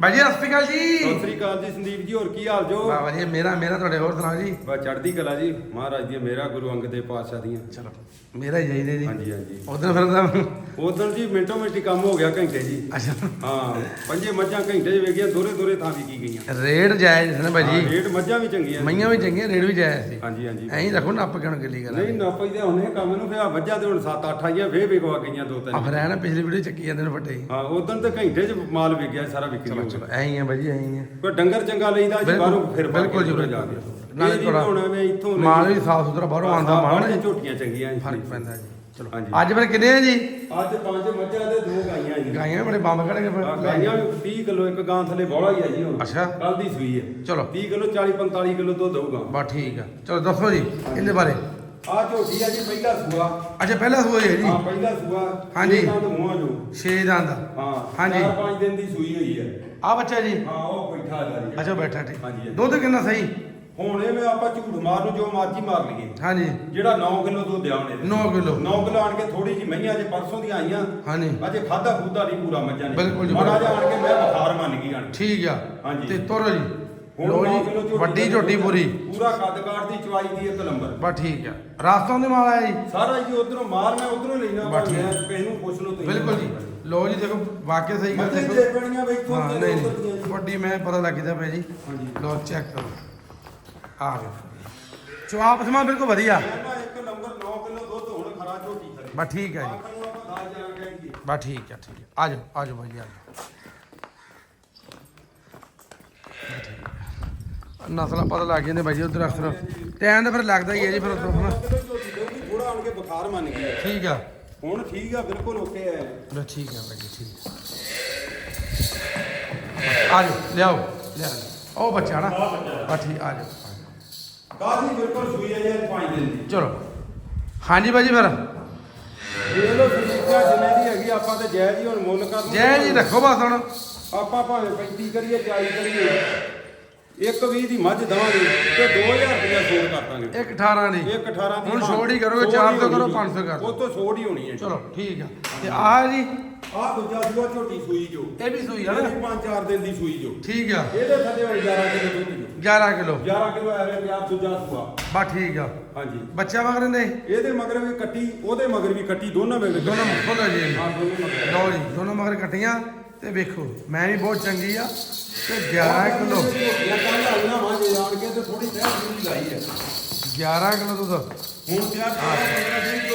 ਬਾਈ ਜੀ ਸਤਿ ਸ਼੍ਰੀ ਅਕਾਲ ਜੀ। ਸਤਿ ਸ੍ਰੀ ਅਕਾਲ ਜੀ ਸੰਦੀਪ ਜੀ ਹੋਰ ਕੀ ਹਾਲ ਜੋ ਵਾਹ ਵਧੀਆ ਮੇਰਾ ਮੇਰਾ ਤੁਹਾਡੇ ਹੋਰ ਸੁਣਾਓ ਜੀ। ਬਸ ਚੜ੍ਹਦੀ ਕਲਾ ਜੀ ਮਹਾਰਾਜ ਦੀ ਮੇਰਾ ਗੁਰੂ ਅੰਗਦ ਦੇ ਪਾਤਸ਼ਾਹ ਦੀਆਂ। ਚਲੋ ਮੇਰਾ ਹੀ ਚਾਹੀਦਾ ਜੀ ਹਾਂਜੀ ਹਾਂਜੀ। ਉਦੋਂ ਫਿਰ ਤਾਂ ਉਦੋਂ ਜੀ ਮਿੰਟੋ ਮਿੰਟੀ ਕੰਮ ਹੋ ਗਿਆ ਘੰਟੇ ਜੀ। ਅੱਛਾ। ਹਾਂ ਪੰਜੇ ਮੱਝਾਂ ਘੰਟੇ 'ਚ ਵੇਗੀਆਂ ਦੋਰੇ ਦੋਰੇ ਥਾਂ ਵੀ ਕੀ ਗਈਆਂ। ਰੇਟ ਜਾਇਜ਼ ਸੀ ਨਾ ਹਾਂ, ਜੀ। ਰੇਟ ਮੱਝਾਂ ਵੀ ਚੰਗੀਆਂ ਮਈਆਂ ਵੀ ਚੰਗੀਆਂ ਰੇਟ ਵੀ ਜਾਇਜ਼ ਸੀ। ਹਾਂਜੀ ਹਾਂਜੀ। ਐਂ ਹੀ ਰੱਖੋ ਨਾ ਆਪਾਂ ਕਿਉਂ ਗਿੱਲੀ ਨਹੀਂ ਕਰਾਂ ਨਾ ਪਈਦੇ ਹੁਣੇ ਕੰਮ ਨੂੰ ਫਿਰ ਮੱਝਾਂ ਤੇ ਹੁਣ 7-8 ਆਈਆਂ ਫੇਰ ਵਿਕਵਾ ਗਈਆਂ ਦੋ ਆ ਤਿੰਨ ਫਿਰ ਐ ਨਾ ਪਿਛਲੀ ਵੀਡੀਓ ਚੱਕੀ ਜਾਂਦੇ ਨੇ ਵੱਡੇ ਹੀ। ਹਾਂ ਉਦੋਂ ਤੇ ਘੰਟੇ 'ਚ ਮਾਲ ਵਿਕ ਗਿਆ ਸਾਰਾ ਵਿਕ ਚਲੋ ਗਿਆ ਚਲੋ ਐਂ ਹੀ ਆ ਭਾਈ ਜੀ ਐਂ ਹੀ ਆ। ਕੋਈ ਡੰਗਰ ਚੰਗਾ ਲਈਦਾ ਜੀ ਬਾਹਰੋਂ ਫਿਰ ਪਾ ਬਿਲਕੁਲ ਜੀ, ਬਿਲਕੁਲ। ਕੇ। ਨਾਲੇ ਨਾਲੇ ਥੋੜਾ ਮੈਂ ਇੱਥੋਂ ਲਈ- ਮਾਲ ਵੀ ਸਾਫ਼ ਸੁਥਰਾ ਬਾਹਰੋਂ ਆਉਂਦਾ ਮਾਲ ਬਾਹਰੋਂ ਜੀ। ਝੋਟੀਆਂ ਚੰਗੀਆਂ ਜੀ ਫ਼ਰਕ ਪੈਂਦਾ ਜੀ। ਚਲੋ। ਹਾਂਜੀ। ਅੱਜ ਫਿਰ ਕਿੰਨੇ ਆ ਜੀ? ਅੱਜ ਪੰਜ ਮੱਝਾਂ ਤੇ ਦੋ ਗਾਈਆਂ ਜੀ। ਗਾਈਆਂ ਬੜੇ ਬੰਬ ਕੱਢ ਕੇ ਆਹ ਫਿਰ ਗਾਈਆਂ ਵੀ 30 ਕਿਲੋ ਇੱਕ ਗਾਂ ਥੱਲੇ ਬੋਲਾ ਹੀ ਆ ਜੀ ਹੁਣ। ਅੱਛਾ। ਕੱਲ ਦੀ ਸੂਈ ਹੈ ਚਲੋ। 30 ਕਿਲੋ 40 45 ਕਿਲੋ ਦੁੱਧ ਹੋਊਗਾ। ਬਸ ਠੀਕ ਆ। ਚਲੋ ਦੱਸੋ ਜੀ ਇਹਦੇ ਬਾਰੇ। ਆ ਝੋਟੀ ਆ ਜੀ ਪਹਿਲਾ ਸੂਆ। ਅੱਛਾ ਪਹਿਲਾ ਸੂਆ ਜੀ। ਹਾਂ ਪਹਿਲਾ ਸੂਆ। ਹਾਂਜੀ। ਇਹਨਾਂ ਤੋਂ ਮੂੰਹਾਂ ਜੋ 6 ਦੰਦ। ਹਾਂ ਹਾਂਜੀ। 4-5 ਦਿਨ ਦੀ ਸੂਈ ਹੋਈ ਹੈ। ਆ ਬੱਚਾ ਜੀ? ਹਾਂ ਉਹ ਬੈਠਾ ਆ ਜੀ ਅੱਛਾ ਬੈਠਾ ਠੀਕ। ਹਾਂਜੀ। ਦੁੱਧ ਕਿੰਨਾ ਸਹੀ? ਹੁਣ ਇਹ ਮੈਂ ਆਪਾਂ ਝੂਠ ਮਾਰ ਨੂੰ ਜੋ ਮਰਜ਼ੀ ਮਾਰ ਲਈਏ। ਹਾਂਜੀ। ਜਿਹੜਾ 9 ਕਿਲੋ ਦੁੱਧ ਆਉਣੇ 9 ਕਿਲੋ। 9 ਕਿਲੋ ਆਣ ਕੇ ਥੋੜੀ ਜੀ ਮਈਆਂ ਜੇ ਪਰਸੋਂ ਦੀਆਂ ਆਈਆਂ ਹਾਂਜੀ। ਅਜੇ ਖਾਦਾ ਖੂਦਾ ਨਹੀਂ ਪੂਰਾ ਮੱਝਾਂ ਨੇ। ਬਿਲਕੁਲ ਜੀ, ਮਾੜਾ। ਜਿਹਾ ਆਣ ਕੇ ਮੈਂ ਬੁਖਾਰ ਮੰਨ ਗਈ ਆਣ ਕੇ। ਠੀਕ ਆ। ਹਾਂਜੀ। ਤੇ ਤੁਰ ਜੀ। ਨੌ ਕਿਲੋ ਝੋਟੀ ਵੱਡੀ ਦਾ ਝੋਟੀ ਦੁੱਧ, ਪੂਰੀ। ਪੂਰਾ ਕੱਦ ਕਾਠ ਦੀ ਚਵਾਈ ਦੀ ਇੱਕ ਨੰਬਰ। ਬਸ ਠੀਕ ਆ। ਰਾਸਤੋਂ ਦੇ ਮਾਲ ਆਇਆ ਜੀ। ਸਾਰਾ ਜੀ ਉਧਰੋਂ ਮਾਲ ਮੈਂ ਉਧਰੋਂ ਲੈਣਾ ਬਸ ਠੀਕ। ਕਿਸੇ ਨੂੰ ਪੁੱਛ ਲਓ ਤੁਸੀਂ। ਬਿਲਕੁਲ ਜੀ। ਲੋ ਜੀ ਦੇਖੋ ਵਾਕਿਆ ਸਹੀ ਗੱਲ ਦੇਖੋ। ਦੇ ਬਣੀਆਂ ਬਈ ਤੋਂ ਹਾਂ ਨਹੀਂ ਨਹੀਂ। ਵੱਡੀ ਮੈਂ ਪਤਾ ਲੱਗ ਗਿਆ ਪਿਆ ਜੀ। ਹਾਂਜੀ। ਲੋ ਚੈੱਕ ਕਰੋ। ਆ ਗਏ। ਚਵਾਪ ਸਮਾ ਬਿਲਕੁਲ ਵਧੀਆ। ਇੱਕ ਨੰਬਰ 9 ਕਿਲੋ ਦੁੱਧ ਹੁਣ ਖਰਾ ਝੋਟੀ ਬਸ ਠੀਕ ਆ ਜੀ। ਆਖਰ ਨੂੰ ਆਪਾਂ ਦਾਲ ਜਾਣ ਕਰਾਂਗੇ ਬਸ ਠੀਕ ਆ ਠੀਕ ਆ। ਆ ਜਾਓ ਆ ਜਾਓ ਭਾਈ ਆ ਜਾਓ। ਨਸਲਾਂ ਪਤਾ ਲੱਗ ਜਾਂਦੇ ਭਾਈ ਜੀ ਉਧਰ ਅਕਸਰ। ਟਾਈਮ ਤਾਂ ਫਿਰ ਲੱਗਦਾ ਹੀ ਹੈ ਜੀ ਫਿਰ ਉਧਰ ਹਨਾ ਕਿਲੋ ਝੋਟੀ ਦੇਊਗੀ ਥੋੜਾ ਆਣ ਕੇ ਬੁਖਾਰ ਮੰਨ ਗਈ ਹੈ। ਠੀਕ ਆ। ਹੁਣ ਠੀਕ ਆ ਬਿਲਕੁਲ ਓਕੇ ਹੈ ਬਸ ਠੀਕ ਆ ਭਾਈ ਜੀ ਠੀਕ ਆ। ਆ ਜਾਓ ਲਿਆਓ ਲਿਆ ਉਹ ਬੱਚਾ ਨਾ। ਬਸ ਠੀਕ ਆ ਜਾਓ। ਕਾਦੀ ਬਿਲਕੁਲ ਸੂਈ ਹੈ ਜੀ 5 ਦਿਨ ਦੀ। ਚਲੋ। ਹਾਂਜੀ ਭਾਈ ਜੀ ਫਿਰ। ਇਹ ਲੋ ਸੁਨੀਤਾ ਜਿੰਨੇ ਦੀ ਹੈਗੀ ਆਪਾਂ ਤੇ ਜੈ ਜੀ ਹੁਣ ਮੁੱਲ ਕਰ। ਜੈ ਜੀ ਰੱਖੋ ਬਸ ਹੁਣ। ਆਪਾਂ ਭਾਵੇਂ 35 ਕਰੀਏ 40 ਕਰੀਏ। ਇੱਕ 20 ਦੀ ਮੱਝ ਦਵਾਂਗੇ ਤੇ 2000 ਰੁਪਇਆ ਛੋੜ ਕਰ ਦਾਂਗੇ। ਇੱਕ 18 ਦੀ। ਇੱਕ 18 ਦੀ ਹੁਣ ਛੋੜ ਹੀ ਕਰੋਗੇ, ਛੋੜ ਚਾਰ ਹੀ ਤੋਂ ਕਰੋ, ਹੋਣੀ ਪੰਜ ਤੋਂ ਕਰ ਉਹ ਤੋਂ ਛੋੜ ਹੀ ਹੋਣੀ ਹੈ ਚਲੋ ਠੀਕ ਆ। ਤੇ ਆਹ ਜੀ। ਆਹ ਦੂਜਾ ਸੂਆ ਝੋਟੀ ਸੂਈ ਜੋ। ਇਹ ਵੀ ਸੂਈ ਆ ਨਾ? 5-4 ਦਿਨ ਦੀ ਸੂਈ ਜੋ। ਠੀਕ ਆ। ਇਹਦੇ ਥੱਲੇ ਹੁਣ 11 ਕਿਲੋ ਦੁੱਧ ਜੋ 11 ਕਿਲੋ। 11 ਕਿਲੋ ਐਵੇਂ ਪਿਆ ਦੂਜਾ ਸੂਆ। ਬਸ ਠੀਕ ਆ। ਹਾਂਜੀ। ਬੱਚਾ ਮਗਰ ਨੇ ਇਹਦੇ ਮਗਰ ਵੀ ਕੱਟੀ ਉਹਦੇ ਮਗਰ ਵੀ ਕੱਟੀ ਦੋਨਾਂ ਵੇਲੇ ਦੋਨੋਂ ਖੋਲੋ ਜੀ ਹਾਂ ਦੋਨੋਂ ਮਗਰ। ਲਓ ਜੀ ਦੋਨੋਂ ਮਗਰ ਕੱਟੀਆਂ। ਤੇ ਵੇਖੋ ਮੈਂ ਵੀ ਬਹੁਤ ਚੰਗੀ ਆ ਤੇ 11 ਕਿਲੋ। ਕੱਲ ਆਈਆਂ ਵਾਂ ਜੇ ਆਣ ਕੇ ਤੇ ਥੋੜੀ ਸਹਿ ਪੂਰੀ ਲਾਈ ਹੈ 11 ਕਿਲੋ ਦੁੱਧ। ਹੁਣ ਤੇ ਆ 15 ਦਿਨ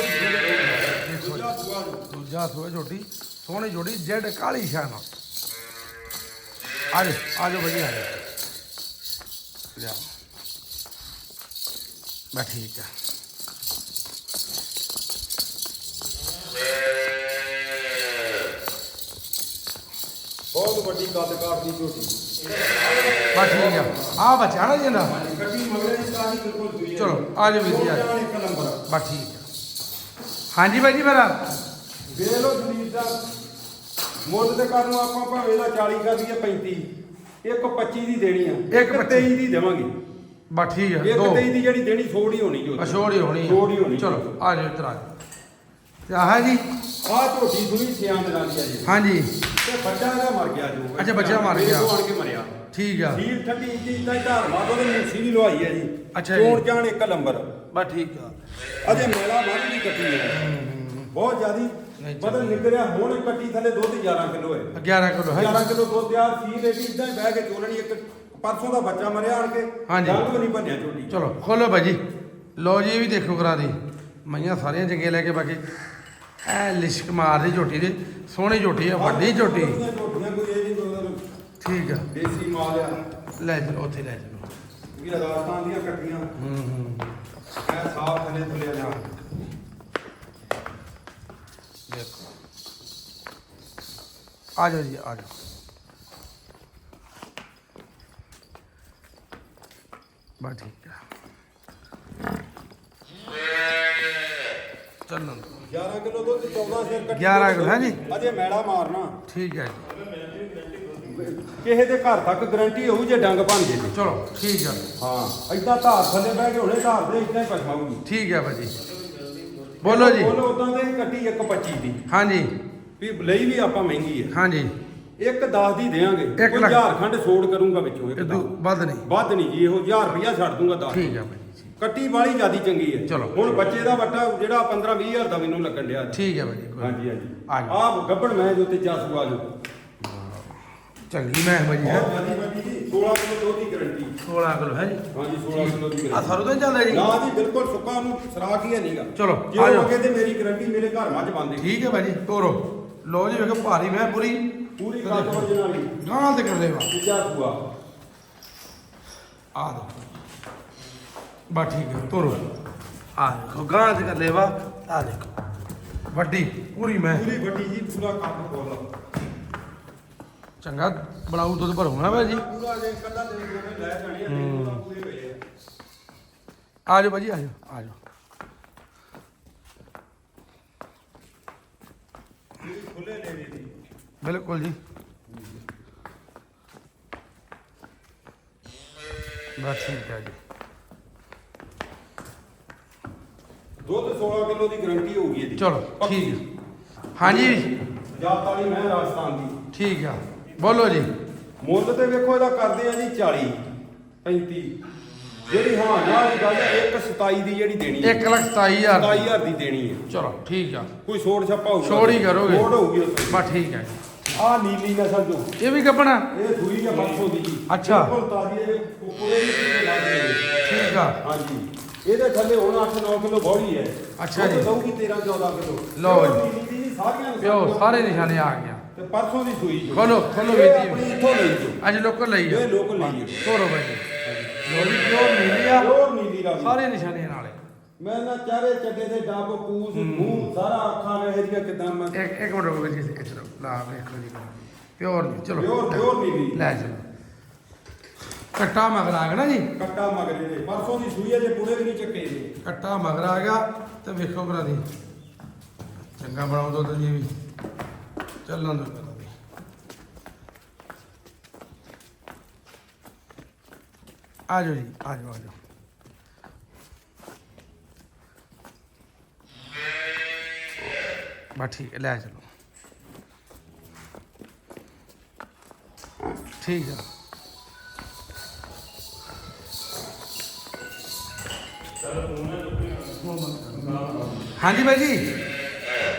ਝੋਟੀ ਦੂਜਾ ਸੂਆ ਜੋ ਦੂਜਾ ਸੋਏ ਝੋਟੀ ਸੋਹਣੀ ਝੋਟੀ ਜੈਡ ਕਾਲੀ ਸ਼ਾਨ ਆ। ਜਾ ਆ ਜਾ ਵਧੀਆ ਆ ਜਾ ਲਿਆ। ਬਸ ਠੀਕ ਆ। ਬਹੁਤ ਵੱਡੀ ਕੱਦ ਕਾਠ ਦੀ ਝੋਟੀ। ਬਸ ਠੀਕ ਆ। ਆ ਬੱਚਾ ਨਾ ਜਿੰਦਾ ਕੱਟੀ ਮਗਰੇ ਦੀ ਕਾਹੀ ਬਿਲਕੁਲ ਦੂਈ ਚਲੋ ਆ ਜਾ ਵੀਰ ਜੀ ਆ ਜਾਓ। ਇੱਕ ਨੰਬਰ ਬਸ ਠੀਕ ਆ। ਹਾਂਜੀ ਬਾਈ ਜੀ ਮੇਰਾ ਵੇਖ ਲਓ ਜਲੀਲ ਦਾ। ਮੁੱਲ ਤੇ ਕਰਨ ਨੂੰ ਆਪਾਂ ਭਾਵੇਂ ਦਾ 40 ਕਰ ਦਈਏ 35 ਇੱਕ 25 ਦੀ ਦੇਣੀ ਆ। ਇੱਕ 23 ਦੀ ਦੇਵਾਂਗੇ। ਬਸ ਠੀਕ ਆ ਇੱਕ ਦੋ। 23 ਦੀ ਜਿਹੜੀ ਦੇਣੀ ਥੋੜੀ ਹੋਣੀ ਜੋ ਅਸ਼ੋੜੀ ਹੋਣੀ ਆ। ਛੋੜ ਹੋਣੀ। ਚਲੋ ਆ ਜਾਓ ਆ ਜਾਓ। ਤੇ ਆਹ ਜੀ। ਆਹ ਝੋਟੀ ਸੁਣੀ ਸਿਆਂ ਦੇ ਨਾਲ ਹੀ ਆ ਜੀ। ਹਾਂਜੀ। ਤੇ ਬੱਚਾ ਇਹਦਾ ਮਰ ਗਿਆ ਜੋ। ਅੱਛਾ, ਬੱਚਾ ਮਰ ਮੇਰੇ ਗਿਆ। ਕੋਲ ਆਣ ਕੇ ਮਰਿਆ। ਠੀਕ ਆ। ਸੀਲ ਠੱਡੀ ਇੰਚੀ ਇਦਾਂ ਧਾਰ ਮਾਰ ਉਹਦੇ ਮੂਸੀ ਵੀ ਲਵਾਈ ਹੈ ਜੀ। ਅੱਛਾ ਜੀ। ਚੋਣ ਜਾਣ ਇੱਕ ਨੰਬਰ। ਬਸ ਠੀਕ ਆ। ਅਜੇ ਮੇਲਾ ਮਰ ਨਹੀਂ ਕੱਟੀ ਹੈ। ਬਹੁਤ ਜ਼ਿਆਦੀ ਨਹੀਂ, ਮਤਲਬ ਨਿਕਲਿਆ ਹੁਣ ਕੱਟੀ ਥੱਲੇ ਦੁੱਧ 11 ਕਿਲੋ ਹੈ। 11 ਕਿਲੋ ਹੈ 11 ਕਿਲੋ ਦੁੱਧ ਯਾਰ ਸੀ ਰੇਟੀ ਇਦਾਂ ਬਹਿ ਕੇ ਚੋਲਣੀ ਇੱਕ ਪਰਸੋਂ ਦਾ ਬੱਚਾ ਮਰਿਆ ਆਣ ਕੇ ਹਾਂਜੀ। ਰੰਗ ਵੀ ਨਹੀਂ ਭੰਨਿਆ ਝੋਟੀ ਚਲੋ ਖੋਲੋ ਭਾਜੀ। ਲੋ ਜੀ ਇਹ ਵੀ ਦੇਖੋ ਕਰਾ ਦੀ। ਮਈਆਂ ਸਾਰੀਆਂ ਚੰਗੀਆਂ ਲੈ ਕੇ ਬਾਕੀ ਐ ਲਿਸ਼ਕ ਮਾਰਦੀ ਝੋਟੀ ਦੇ ਸੋਹਣੀ ਝੋਟੀ ਆ ਵੱਡੀ ਝੋਟੀ। ਝੋਟੀਆਂ ਕੋਈ ਇਹ ਨਹੀਂ ਕੋਈ ਠੀਕ ਆ। ਦੇਸੀ ਮਾਲ ਆ। ਲੈ ਚਲੋ ਉੱਥੇ ਲੈ ਚਲੋ ਵੀ ਰਾਜਸਥਾਨ ਦੀਆਂ ਕੱਟੀਆਂ। ਹੂੰ ਹੂੰ। ਐ ਸਾਫ਼ ਥੱਲੇ ਥੱਲੇ ਆ। ਦੇਖੋ। ਆ ਜਾਓ ਜੀ ਆ ਜਾਓ। ਬਸ ਠੀਕ ਆ ਚੱਲੋ 11 ਕਿਲੋ ਦੁੱਧ 14 ਸਿਰ ਕੱਟੀ 11 ਕਿਲੋ, ਹਾਂਜੀ। ਅਜੇ ਮੈਲਾ ਮਾਰਨਾ। ਠੀਕ ਹੈ ਜੀ। ਕਿਸੇ ਦੇ ਘਰ ਤੱਕ ਗਰੰਟੀ ਹੋਊ ਜੇ ਡੰਗ ਭੰਨ ਜੇ। ਤੇ। ਚਲੋ ਠੀਕ ਆ ਹਾਂ ਏਦਾਂ ਧਾਰ ਥੱਲੇ ਬਹਿ ਕੇ ਹੁਣੇ ਧਾਰ ਦੇ ਇਦਾਂ ਹੀ ਠੀਕ ਹੈ ਭਾਜੀ। ਬੋਲੋ ਜੀ। ਬੋਲੋ ਉਦਾਂ ਦੇ ਕੱਟੀ ਇੱਕ 25 ਦੀ। ਹਾਂਜੀ। ਵੀ ਲਈ ਵੀ ਆਪਾਂ ਮਹਿੰਗੀ ਹੈ। ਹਾਂਜੀ। ਇੱਕ 10 ਦੀ ਦੇਾਂਗੇ ਕੋਈ ਲੱਖ। ਝਾਰਖੰਡ ਛੋੜ ਕਰੂੰਗਾ ਵਿੱਚੋਂ ਇੱਕ ਦਸ। ਵੱਧ ਨਹੀਂ। ਵੱਧ ਨਹੀਂ ਜੀ ਇਹੋ 1000 ਰੁਪਇਆ ਛੱਡ ਦੂੰਗਾ 10 ਠੀਕ ਆ ਭਾਈ ਜੀ ਕੱਟੀ ਵਾਲੀ ਜਿਆਦੀ ਚੰਗੀ ਹੈ। ਚਲੋ। ਹੁਣ ਬੱਚੇ ਦਾ ਵੱਟਾ ਜਿਹੜਾ 15 20000 ਦਾ ਮੈਨੂੰ ਲੱਗਣ ਡਿਆ। ਠੀਕ ਹੈ ਭਾਈ ਜੀ ਕੋਈ ਹਾਂਜੀ ਹਾਂਜੀ। ਆ ਜਾਓ। ਆਹ ਗੱਬੜ ਮੈਂ ਜੋ ਤੇ ਜਾਸੂ ਆ ਜੋ ਚੰਗੀ ਮੈਂ ਭਾਈ ਜੀ ਹੈ। ਬਹੁਤ ਜਿਆਦੀ ਵੱਡੀ ਜੀ 16 ਕਿਲੋ ਦੁੱਧ ਦੀ ਗਾਰੰਟੀ 16 ਕਿਲੋ ਹੈ ਜੀ? ਹਾਂਜੀ 16 ਕਿਲੋ ਦੀ ਆ ਗਾਰੰਟੀ ਸਰੋਂ ਤੋਂ ਚੱਲਦਾ ਜੀ? ਨਾ ਜੀ ਬਿਲਕੁਲ ਸੁੱਕਾ ਨੂੰ ਸਰਾਖ ਹੀ ਹੈ ਨਹੀਂਗਾ ਚਲੋ, ਜੇ ਆ ਜਾਓ। ਮੰਗੇ ਤੇ ਮੇਰੀ ਗਾਰੰਟੀ ਮੇਰੇ ਘਰ ਮੱਝ ਬੰਦੇ ਠੀਕ ਹੈ ਭਾਈ ਜੀ ਤੋਰੋ। ਲੋ ਜੀ ਵੇਖੋ ਭਾਰੀ ਮੈਂ ਪੂਰੀ। ਪੂਰੀ ਕੱਟ ਵਜਨ ਵਾਲੀ ਗਾਂ ਤੇ ਕਰ ਲੈਵਾ ਤੀਜਾ ਸੂਆ ਆ ਦੋ। ਬਾ ਠੀਕ ਹੈ ਤੋਰੋ। ਆ ਦੇਖੋ ਗਾਂ ਤੇ ਕਰ ਲੈਵਾ। ਆ ਦੇਖੋ। ਵੱਡੀ ਪੂਰੀ ਮੈਂ। ਪੂਰੀ ਵੱਡੀ ਜੀ ਪੂਰਾ ਕੱਟ ਕੋਲ ਚੰਗਾ ਬਣਾਉ ਦੁੱਧ ਭਰੂਗਾ ਭਾਈ ਜੀ? ਪੂਰਾ ਜੇ ਕੱਲਾ ਦੇ ਕੇ ਲੈ ਜਾਣੀ ਹੈ। ਪੂਰੇ ਪਏ ਆ। ਆ ਜਾਓ ਭਾਈ ਜੀ ਆ ਜਾਓ ਆ ਜਾਓ। ਖੁੱਲੇ ਲੈ ਦੇ ਦੀ ਬਿਲਕੁਲ ਜੀ। ਬਸ ਠੀਕ ਹੈ ਜੀ। ਦੁੱਧ 16 ਕਿਲੋ ਦੀ ਗਾਰੰਟੀ ਹੋਊਗੀ ਇਹਦੀ। ਚਲੋ ਪੱਕੀ। ਠੀਕ ਹੈ। ਹਾਂਜੀ ਜਾਤ ਵਾਲੀ ਮੈਂ ਰਾਜਸਥਾਨ ਦੀ। ਠੀਕ ਆ। ਬੋਲੋ ਜੀ। ਮੁੱਲ ਤੇ ਵੇਖੋ ਇਹਦਾ ਕਰਦੇ ਆ ਜੀ 40 35 ਜਿਹੜੀ ਹਾਂ ਵਾਲੀ ਗੱਲ ਹੈ 127 ਦੀ ਜਿਹੜੀ ਦੇਣੀ ਹੈ। 1 ਲੱਖ 27000 27000 ਦੀ। ਦੇਣੀ ਹੈ। ਚਲੋ ਠੀਕ ਆ। ਕੋਈ ਛੋੜ ਛੱਪਾ ਹੋਊਗਾ। ਛੋੜ ਹੀ ਕਰੋਗੇ। ਛੋੜ ਹੋਊਗੀ ਬਸ ਠੀਕ ਹੈ ਆ ਨੀਲੀ ਨਸਲ ਜੋ। ਇਹ ਵੀ ਕੱਪਣਾ ਇਹ ਸੂਈ ਹੈ 500 ਦੀ ਜੀ। ਅੱਛਾ। ਬਿਲਕੁਲ ਤਾਜ਼ੀ ਹੈ ਕੋਕੋਲੇ ਵੀ ਕਿਤੇ ਲੱਗ ਗਏ ਠੀਕ ਆ। ਹਾਂਜੀ। ਇਹਦੇ ਥੱਲੇ ਹੁਣ 8-9 ਕਿਲੋ ਬੋੜੀ ਹੈ। ਅੱਛਾ ਜੀ। ਦਊਗੀ 13-14 ਕਿਲੋ। ਲਓ ਜੀ। ਨੀਲੀ ਜੀ ਸਾਰੀਆਂ ਪਿਓ ਸਾਰੇ ਨਿਸ਼ਾਨੇ ਆ ਗਿਆ ਤੇ ਪਰਸੋਂ ਦੀ ਸੂਈ ਜੋ। ਖੋਲੋ, ਖੋਲੋ ਇਹ ਵੀਰ ਜੀ। ਆਪਣੀ ਇੱਥੋਂ ਲਈ ਜੋ। ਅੱਜ ਲੋਕਲ ਲਈ ਆ। ਇਹ ਲੋਕਲ ਲਈ ਹੈ ਤੋਰੋ ਭਾਈ ਜੀ। ਲੋ ਜੀ ਪਿਓ ਮਿਲੀ ਆ। ਪਿਓਰ ਨੀਲੀ ਦਾ ਵੀ। ਸਾਰੇ ਨਿਸ਼ਾਨੇ ਨਾਲੇ। ਮੈਂ ਨਾ ਚਾਰੇ ਚੱਡੇ ਦੇ ਡੱਬ ਪੂਸ ਮੂੰਹ ਸਾਰਾ ਅੱਖਾਂ ਵੇਖ ਦੀਆਂ ਕਿਦਾਂ ਮੈਂ ਇੱਕ ਇੱਕ ਮਿੰਟ ਰੁਕੋ ਜੀ ਇੱਥੇ ਰੁਕੋ ਲਾ ਵੇਖੋ ਜੀ। ਪਿਓਰ ਚਲੋ। ਪਿਓਰ ਪਿਓਰ ਨੀਲੀ। ਲੈ ਚਲੋ। ਕੱਟਾ ਮਗਰ ਆ ਗਿਆ ਨਾ ਜੀ? ਕੱਟਾ ਮਗਰੇ ਦੇ ਪਰਸੋਂ ਦੀ ਸੂਈ ਹੈ ਜੇ ਪੂਰੇ ਵੀ ਨਹੀਂ ਚੱਕੇ ਦੇ ਕੱਟਾ ਮਗਰ ਆ ਗਿਆ ਤੇ ਵੇਖੋ ਕਰਾ ਦੀ ਚੰਗਾ ਬਣਾਓ ਦੁੱਧ ਜੀ ਵੀ। ਚੱਲਣ ਦੋ ਦੀ ਆ ਜਾਓ ਜੀ ਆ ਜਾਓ ਆ ਜਾਓ। ਬਸ ਠੀਕ ਹੈ ਲੈ ਚਲੋ। ਠੀਕ ਹੈ ਹਾਂਜੀ ਬਾਈ ਜੀ।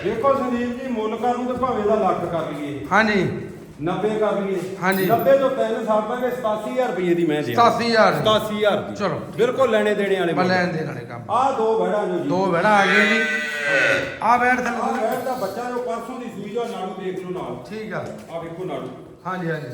ਦੇਖੋ ਸੰਦੀਪ ਜੀ ਮੁੱਲ ਕਰ ਨੂੰ ਤੇ ਭਾਵੇਂ ਦਾ ਲੱਖ ਕਰ ਲਈਏ। ਹਾਂਜੀ। 90 ਕਰ ਲਈਏ। ਹਾਂਜੀ। 90 ਤੋਂ ਸਾਲ ਤੱਕ 87000 ਰੁਪਏ ਦੀ ਮੈਂ ਦੇ 87000 87000 ਦੀ। ਚਲੋ। ਬਿਲਕੁਲ ਲੈਣੇ ਦੇਣੇ ਵਾਲੇ ਮੈਂ ਲੈਣ ਦੇਣ ਵਾਲੇ ਕੰਮ। ਆ ਦੋ ਬੜਾ ਜੋ ਜੀ। ਦੋ ਬੈੜਾ ਆ ਗਏ ਜੀ। ਆ ਬੈਠ ਆ ਥੱਲੇ ਬੈਠ ਦਾ ਬੱਚਾ ਜੋ ਪਰਸੋਂ ਦੀ ਸੂਈ ਦਾ ਨਾੜੂ ਦੇਖ ਲਓ ਨਾਲ। ਠੀਕ ਆ। ਆ ਵੇਖੋ ਨਾੜੂ। ਹਾਂਜੀ ਹਾਂਜੀ।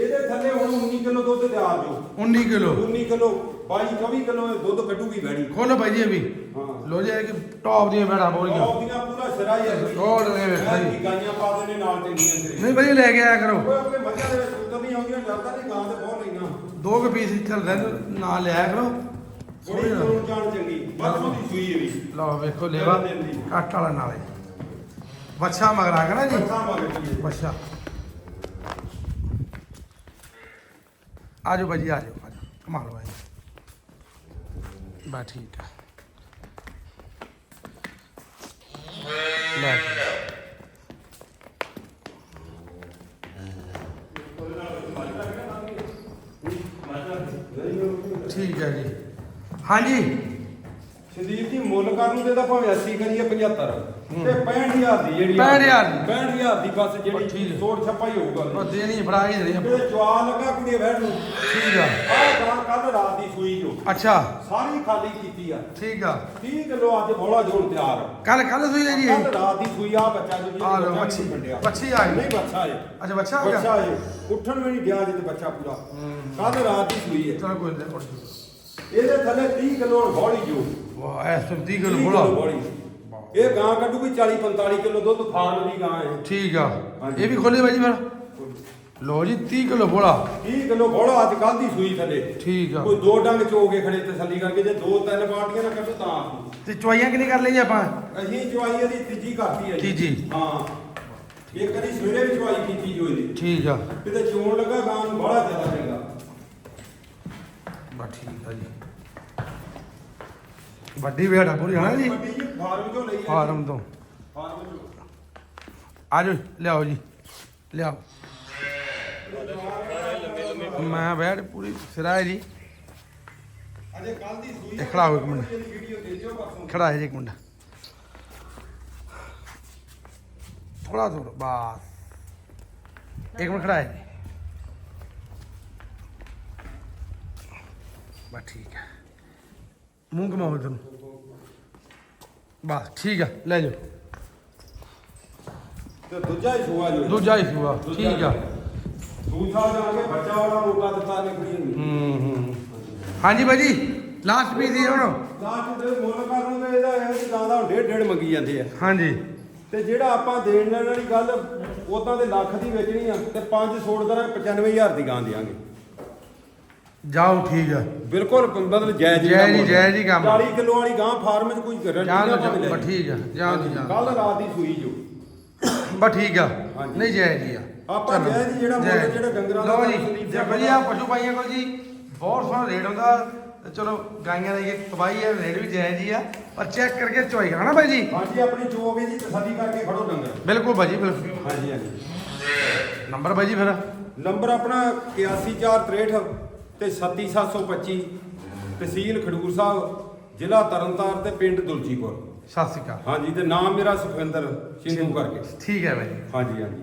ਇਹਦੇ ਥੱਲੇ ਹੁਣ 19 ਕਿਲੋ ਦੁੱਧ ਤਿਆਰ ਜੋ। 19 ਕਿਲੋ। 19 ਕਿਲੋ 22 24 ਕਿਲੋ ਦੁੱਧ ਕੱਢੂਗੀ ਬੈੜੀ ਖੋਲੋ ਭਾਈ ਜੀ ਇਹ ਵੀ। ਹਾਂ। ਲੋ ਜੀ ਕਿ ਟੌਪ ਦੀਆਂ ਬੈੜਾ ਬੋਲੀਆਂ ਉਹਦੀਆਂ ਪੂਰਾ ਸਿਰਾ ਹੀ ਹੈ ਵੇਖੋ ਜੀ। ਇਹ ਗਾਈਆਂ ਪਾ ਦੇਣੇ ਨਾਲ ਚੰਗੀਆਂ ਨਹੀਂ ਭਾਈ ਲੈ ਕੇ ਆਇਆ ਕਰੋ। ਉਹ ਆਪਣੇ ਮੱਝਾਂ ਦੇ ਵਿੱਚ ਦੁੱਧ ਨਹੀਂ ਆਉਂਦੀਆਂ ਜਾਂਦਾ ਨਹੀਂ ਗਾਂ ਤੇ ਬਹੁਤ ਲਈਆਂ ਦੋ ਕੁ ਪੀਸ ਇੱਥੇ ਰਹਿੰਦੇ ਨਾਲ ਲਿਆਇਆ ਕਰੋ। ਬੜੀ ਚੋਣ ਜਾਣ ਚੰਗੀ। ਪਰਸੋਂ ਦੀ ਸੂਈ ਹੈ ਵੀ। ਲਓ ਵੇਖੋ ਲੇਵਾ। ਕੱਟ ਵਾਲਾ ਨਾਲੇ। ਬੱਚਾ ਮਗਰ ਨਾ ਜੀ। ਬੱਚਾ ਮਗਰ ਬੱਚਾ ਆਜੋ ਭਾਜੀ ਆਜੋ ਆਜੋ। ਕਮਾਲ ਭਾਈ ਬਾ ਠੀਕ ਆ। ਲੈ। ਠੀਕ ਹੈ ਜੀ। ਹਾਂਜੀ। ਸੰਦੀਪ ਜੀ ਮੁੱਲ ਕਰਨ ਤੇ ਤਾਂ ਭਾਵੇਂ 80 ਕਰੀਏ 75 ਤੇ 65000 ਦੀ ਜਿਹੜੀ 65,000 ਦੀ। 65000 ਦੀ ਬਸ ਜਿਹੜੀ। ਛੋੜ ਛੱਪਾ ਹੀ ਹੋਊਗਾ ਉਹ ਦੇਣੀ ਫੜਾ ਹੀ ਦੇਣੀ। ਇਹ ਜਵਾ ਲੱਗਾ ਕੁੜੀ ਬੈਠ ਨੂੰ। ਠੀਕ ਆ। ਆਹ ਕੱਲ ਰਾਤ ਦੀ ਸੂਈ ਜੋ। ਅੱਛਾ। ਸਾਰੀ ਖਾਲੀ ਕੀਤੀ ਆ। ਠੀਕ ਆ। 30 ਕਿਲੋ ਅੱਜ ਬੋਲਾ ਜੋੜ ਤਿਆਰ। ਕੱਲ ਕੱਲ ਸੂਈ ਹੈ ਜੀ? ਕੱਲ ਰਾਤ ਦੀ ਸੂਈ ਆ ਬੱਚਾ ਜੋ ਜੀ ਆ ਬੱਚਾ। ਮੱਛੀ। ਆ ਨਹੀਂ ਬੱਚਾ ਹੈ ਅੱਛਾ ਬੱਚਾ ਆ ਗਿਆ? ਬੱਚਾ ਹੈ ਉੱਠਣ ਵੀ ਨਹੀਂ ਗਿਆ ਜੇ ਤੇ ਬੱਚਾ ਪੂਰਾ। ਕੱਲ ਰਾਤ ਦੀ ਸੂਈ ਹੈ ਚਲੋ ਕੋਈ ਨਹੀਂ ਇਹਦੇ ਥੱਲੇ 30 ਕਿਲੋ ਹੌਲੀ ਜੋ। ਵਾਹ ਐਸ ਤੋਂ 30 30 ਕਿਲੋ ਹੌਲੀ। ਇਹ ਗਾਂ ਕੱਢੂਗੀ 40 45 ਕਿਲੋ ਦੁੱਧ ਫਾਰਮ ਦੀ ਗਾਂ ਹੈ ਠੀਕ ਆ। ਹਾਂਜੀ। ਇਹ ਵੀ ਖੋਲੇ ਬਾਈ ਜੀ ਫਿਰ? ਲੋ ਜੀ 30 ਕਿਲੋ ਬੋਲਾ। 30 ਕਿਲੋ ਬੋਲਾ ਅੱਜ ਕੱਲ ਦੀ ਸੂਈ ਥੱਲੇ। ਠੀਕ ਆ। ਕੋਈ ਦੋ ਡੰਗ ਚੋ ਕੇ ਖੜੇ ਤਸੱਲੀ ਕਰਕੇ ਜੇ ਦੋ ਤਿੰਨ ਪਾਰਟੀਆਂ ਨਾ ਕੱਢੋ ਤਾਂ। ਤੇ ਚੁਆਈਆਂ ਕਿੰਨੀ ਕਰ ਲਈਆਂ ਆਪਾਂ? ਅਸੀਂ ਚਵਾਈ ਇਹਦੀ ਤੀਜੀ ਕਰਤੀ ਹੈ ਜੀ। ਤੀਜੀ। ਹਾਂ। ਇੱਕ ਵਾਰੀ ਸਵੇਰੇ ਵੀ ਚਵਾਈ ਕੀਤੀ ਜੋ ਇਹਦੀ ਠੀਕ ਆ। ਕਿਤੇ ਚੋਣ ਲੱਗਾ ਗਾਂ ਨੂੰ ਬੜਾ ਜ਼ਿਆਦਾ ਚੰਗਾ। ਬਾ ਠੀਕ ਆ ਜੀ। ਵੱਡੀ ਵੇੜਾ ਪੂਰੀ ਹਨਾ ਜੀ? ਵੱਡੀ ਜੀ ਫਾਰਮ ਚੋਂ ਲਈ ਫਾਰਮ ਤੋਂ। ਫਾਰਮ ਚੋਂ। ਆਜੋ ਲਿਆਓ ਜੀ ਲਿਆਓ। ਮੈਂ ਬੈਠ ਪੂਰੀ ਸਿਰਾ ਜੀ। ਅਜੇ ਕੱਲ ਦੀ ਸੂਈ ਇਹ ਖੜਾ ਹੋ ਇੱਕ ਮਿੰਟ। ਵੀਡੀਓ ਦੇ ਦਿਓ ਪਰਸੋਂ। ਖੜਾ ਹੈ ਜੀ ਇੱਕ ਮਿੰਟ। ਥੋੜਾ ਥੋੜਾ ਬਸ। ਇੱਕ ਮਿੰਟ ਖੜਾ ਹੈ ਜੀ। ਬਸ ਠੀਕ ਹੈ। ਮੂੰਹ ਘਮਾਓ ਤੁਹਾਨੂੰ ਬਸ ਠੀਕ ਹੈ ਲੈ ਜਾਓ। ਤੇ ਦੂਜਾ ਹੀ ਸੂਆ ਜੋ। ਦੂਜਾ ਹੀ ਸੂਆ ਠੀਕ ਆ। ਦੂਸਰਾ ਜਾ ਕੇ ਬੱਚਾ ਵਾਲਾ ਮੋਕਾ ਦਿੱਤਾ ਨੇ ਕੁੜੀ ਨੂੰ। ਹੂੰ ਹੂੰ ਹਾਂਜੀ ਬਾਈ ਜੀ ਲਾਸਟ ਪੀਸ ਹੀ ਹੁਣ। ਲਾਸਟ ਦੇ ਮੁੱਲ ਕਰਨ ਦੇ ਇਹਦਾ ਇਹ ਜ਼ਿਆਦਾ ਹੁਣ ਡੇਢ ਡੇਢ ਮੰਗੀ ਜਾਂਦੇ ਆ। ਹਾਂਜੀ। ਤੇ ਜਿਹੜਾ ਆਪਾਂ ਦੇਣ ਲੈਣ ਵਾਲੀ ਗੱਲ ਉਦਾਂ ਦੇ ਲੱਖ ਦੀ ਵੇਚਣੀ ਆ ਤੇ ਪੰਜ ਛੋੜ ਕਰਾਂ 95000 ਦੀ ਗਾਂ ਦੇਾਂਗੇ ਜਾਓ ਠੀਕ ਆ। ਬਿਲਕੁਲ ਮਤਲਬ ਜਾਇਜ਼ ਜਾਇਜ਼ ਹੀ- ਜਾਇਜ਼ ਹੀ ਕੰਮ। 40 ਕਿਲੋ ਵਾਲੀ ਗਾਂ ਫਾਰਮ 'ਚ ਕੋਈ ਗਰੰਟੀ ਜਾਣ ਨਾ ਦੋ ਭਾਵੇਂ ਲੈ ਬਸ ਠੀਕ ਆ ਜਾਣ ਦੋ ਜਾਣ ਕੱਲ ਰਾਤ ਦੀ ਸੂਈ ਜੋ। ਬਸ ਠੀਕ ਆ। ਨਹੀਂ ਜਾਇਜ਼ ਹੀ ਆ। ਆਪਾਂ। ਜਾਇਜ਼ ਹੀ ਜਿਹੜਾ ਮੁੱਲ। ਜਿਹੜਾ ਡੰਗਰਾਂ ਦਾ ਲਓ ਜੀ ਦੇਖੋ ਜੀ ਆ ਪਸ਼ੂ ਪਾਈਆਂ ਕੋਲ ਜੀ ਬਹੁਤ ਸੋਹਣਾ ਰੇਟ ਹੁੰਦਾ ਚਲੋ ਗਾਈਆਂ ਦੀ ਇਹ ਤਬਾਈ ਹੈ ਰੇਟ ਵੀ ਜਾਇਜ਼ ਹੀ ਆ। ਪਰ ਚੈੱਕ ਕਰਕੇ ਚੋਈ ਹਨਾ ਬਾਈ ਜੀ। ਹਾਂਜੀ ਆਪਣੀ ਚੋਗ ਹੈ ਜੀ ਤਸੱਲੀ ਕਰਕੇ ਖੜੋ ਡੰਗਰ। ਬਿਲਕੁਲ ਬਾਈ ਜੀ ਬਿਲਕੁਲ। ਹਾਂਜੀ ਹਾਂਜੀ। ਨੰਬਰ ਬਾਈ ਜੀ ਫਿਰ। ਨੰਬਰ ਆਪਣਾ 81463 ਤੇ 37725 ਤਹਿਸੀਲ ਖਡੂਰ ਸਾਹਿਬ ਜ਼ਿਲ੍ਹਾ ਤਰਨਤਾਰਨ ਤੇ ਪਿੰਡ ਦੁਲਜੀਪੁਰ ਸਤਿ ਸ਼੍ਰੀ ਅਕਾਲ। ਹਾਂਜੀ ਤੇ ਨਾਮ ਮੇਰਾ ਸੁਖਵਿੰਦਰ ਸਿੰਧੂ ਕਰਕੇ। ਠੀਕ ਹੈ ਬਾਈ ਹਾਂਜੀ ਹਾਂਜੀ।